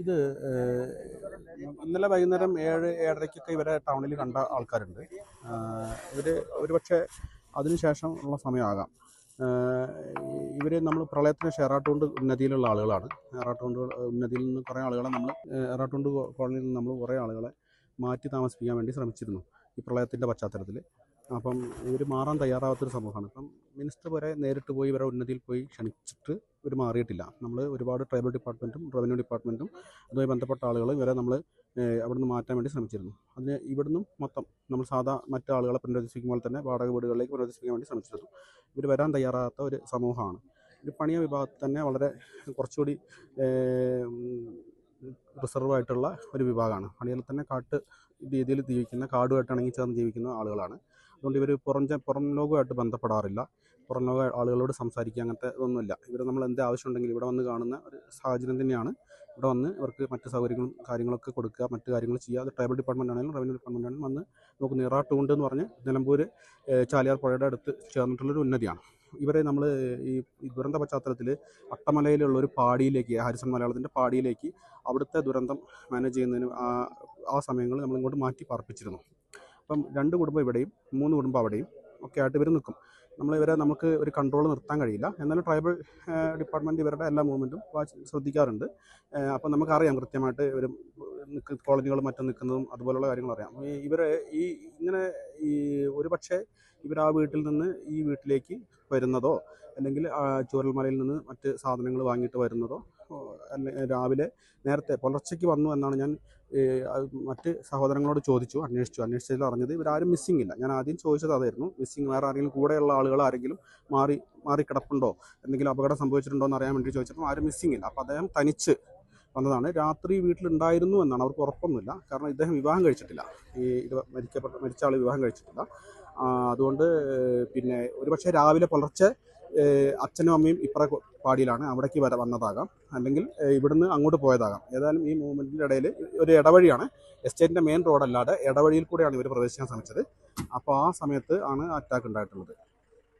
ഇത് ഇന്നലെ വൈകുന്നേരം ഏഴ് ഏഴരയ്ക്കൊക്കെ ഇവരെ ടൗണിൽ കണ്ട ആൾക്കാരുണ്ട്. ഇവർ ഒരുപക്ഷെ അതിനുശേഷം ഉള്ള സമയമാകാം. ഇവർ നമ്മൾ പ്രളയത്തിന് ഷെറാട്ടുകൊണ്ട് ഉന്നതിയിലുള്ള ആളുകളാണ്. എറാട്ടുകൊണ്ട് ഉന്നതിയിൽ നിന്ന് കുറേ ആളുകളെ നമ്മൾ എറാട്ടുകൊണ്ട് കോളനിയിൽ നിന്ന് നമ്മൾ കുറേ ആളുകളെ മാറ്റി താമസിപ്പിക്കാൻ വേണ്ടി ശ്രമിച്ചിരുന്നു ഈ പ്രളയത്തിന്റെ പശ്ചാത്തലത്തിൽ. അപ്പം ഇവർ മാറാൻ തയ്യാറാവാത്തൊരു സമൂഹമാണ്. ഇപ്പം മിനിസ്റ്റർ വരെ നേരിട്ട് പോയി ഇവരെ ഉന്നതിയിൽ പോയി ക്ഷണിച്ചിട്ട് ഇവർ മാറിയിട്ടില്ല. നമ്മൾ ഒരുപാട് ട്രൈബൽ ഡിപ്പാർട്ട്മെന്റും റവന്യൂ ഡിപ്പാർട്ട്മെന്റും അതുമായി ബന്ധപ്പെട്ട ആളുകൾ ഇവരെ നമ്മൾ അവിടുന്ന് മാറ്റാൻ വേണ്ടി ശ്രമിച്ചിരുന്നു. അതിന് ഇവിടുന്നും മൊത്തം നമ്മൾ സാധാ മറ്റു ആളുകളെ പുനരധിവസിക്കുമ്പോൾ തന്നെ വാടക വീടുകളിലേക്ക് പുനരധിവസിക്കാൻ വേണ്ടി ശ്രമിച്ചിരുന്നു. ഇവർ വരാൻ തയ്യാറാകാത്ത ഒരു സമൂഹമാണ്. ഒരു പണിയ വിഭാഗത്തിൽ തന്നെ വളരെ കുറച്ചുകൂടി റിസർവ് ആയിട്ടുള്ള ഒരു വിഭാഗമാണ്. പണിയിൽ തന്നെ കാട്ട് രീതിയിൽ ജീവിക്കുന്ന കാടുമായിട്ട് ഇണങ്ങി ചേർന്ന് ജീവിക്കുന്ന ആളുകളാണ്. അതുകൊണ്ട് ഇവർ പുറം പുറം ലോകമായിട്ട് ബന്ധപ്പെടാറില്ല. പുറം ലോക ആളുകളോട് സംസാരിക്കുക അങ്ങനത്തെ ഇതൊന്നുമില്ല. ഇവർ നമ്മൾ എന്ത് ആവശ്യമുണ്ടെങ്കിലും ഇവിടെ വന്ന് കാണുന്ന ഒരു സാഹചര്യം തന്നെയാണ്. ഇവിടെ വന്ന് ഇവർക്ക് മറ്റ് സൗകര്യങ്ങളും കാര്യങ്ങളൊക്കെ കൊടുക്കുക മറ്റു കാര്യങ്ങൾ ചെയ്യുക. അത് ട്രൈബൽ ഡിപ്പാർട്ട്മെന്റ് ആണെങ്കിലും റവന്യൂ ഡിപ്പാർട്ട്മെന്റ് ആണെങ്കിലും വന്ന് നമുക്ക് നിറാട്ടുകൊണ്ട് എന്ന് പറഞ്ഞ് നിലമ്പൂർ ചാലിയാർ പുഴയുടെ അടുത്ത് ചേർന്നിട്ടുള്ളൊരു ഉന്നതിയാണ്. ഇവരെ നമ്മൾ ഈ ദുരന്ത പശ്ചാത്തലത്തിൽ അട്ടമലയിലുള്ള ഒരു പാടിയിലേക്ക് ഹാരിസൺ മലയാളത്തിന്റെ പാടിയിലേക്ക് അവിടുത്തെ ദുരന്തം മാനേജ് ചെയ്യുന്നതിന് ആ- ആ സമയങ്ങളിൽ നമ്മൾ ഇങ്ങോട്ട് മാറ്റി പാർപ്പിച്ചിരുന്നു. അപ്പം രണ്ട് കുടുംബം ഇവിടെയും മൂന്ന് കുടുംബം അവിടെയും ഒക്കെ ആയിട്ട് ഇവർ നിൽക്കും. നമ്മൾ ഇവരെ നമുക്ക് ഒരു കൺട്രോൾ നിർത്താൻ കഴിയില്ല. എന്നാലും ട്രൈബൽ ഡിപ്പാർട്ട്മെന്റ് ഇവരുടെ എല്ലാ മൂവ്മെന്റും ശ്രദ്ധിക്കാറുണ്ട്. അപ്പം നമുക്കറിയാം കൃത്യമായിട്ട് ഇവർ നിൽക്കുന്ന കോളനികളും മറ്റും നിൽക്കുന്നതും അതുപോലുള്ള കാര്യങ്ങൾ അറിയാം. ഇവർ ഈ ഇങ്ങനെ ഈ ഒരു പക്ഷേ ഇവർ ആ വീട്ടിൽ നിന്ന് ഈ വീട്ടിലേക്ക് വരുന്നതോ അല്ലെങ്കിൽ ചൂരൽമലയിൽ നിന്ന് മറ്റ് സാധനങ്ങൾ വാങ്ങിയിട്ട് വരുന്നതോ രാവിലെ നേരത്തെ പുലർച്ചയ്ക്ക് വന്നു എന്നാണ് ഞാൻ മറ്റ് സഹോദരങ്ങളോട് ചോദിച്ചു അന്വേഷിച്ചു. അന്വേഷിച്ചതിൽ അറിഞ്ഞത് ഇവരാരും മിസ്സിംഗ് ഇല്ല. ഞാൻ ആദ്യം ചോദിച്ചത് അതായിരുന്നു മിസ്സിംഗ് വേറെ ആരെങ്കിലും കൂടെയുള്ള ആളുകൾ ആരെങ്കിലും മാറി മാറി കിടപ്പുണ്ടോ? എന്തെങ്കിലും അപകടം സംഭവിച്ചിട്ടുണ്ടോ എന്ന് അറിയാൻ വേണ്ടി ചോദിച്ചപ്പോൾ ആരും മിസ്സിംഗ് ഇല്ല. അപ്പോൾ അദ്ദേഹം തനിച്ച് വന്നതാണ്. രാത്രി വീട്ടിലുണ്ടായിരുന്നു എന്നാണ് അവർക്ക് ഉറപ്പൊന്നുമില്ല. കാരണം ഇദ്ദേഹം വിവാഹം കഴിച്ചിട്ടില്ല. ഈ ഇത് മരിക്കപ്പെട്ട മരിച്ച ആൾ വിവാഹം കഴിച്ചിട്ടില്ല. അതുകൊണ്ട് പിന്നെ ഒരുപക്ഷെ രാവിലെ പുലർച്ചെ അച്ഛനും അമ്മയും ഇപ്പറ പാടിയിലാണ് അവിടേക്ക് വര വന്നതാകാം. അല്ലെങ്കിൽ ഇവിടുന്ന് അങ്ങോട്ട് പോയതാകാം. ഏതായാലും ഈ മൂവ്മെന്റിന്റെ ഇടയിൽ ഒരു ഇടവഴിയാണ്. എസ്റ്റേറ്റിന്റെ മെയിൻ റോഡല്ലാതെ ഇടവഴിയിൽ കൂടെയാണ് ഇവർ പ്രവേശിക്കാൻ ശ്രമിച്ചത്. അപ്പോൾ ആ സമയത്ത് ആണ് അറ്റാക്ക് ഉണ്ടായിട്ടുള്ളത്.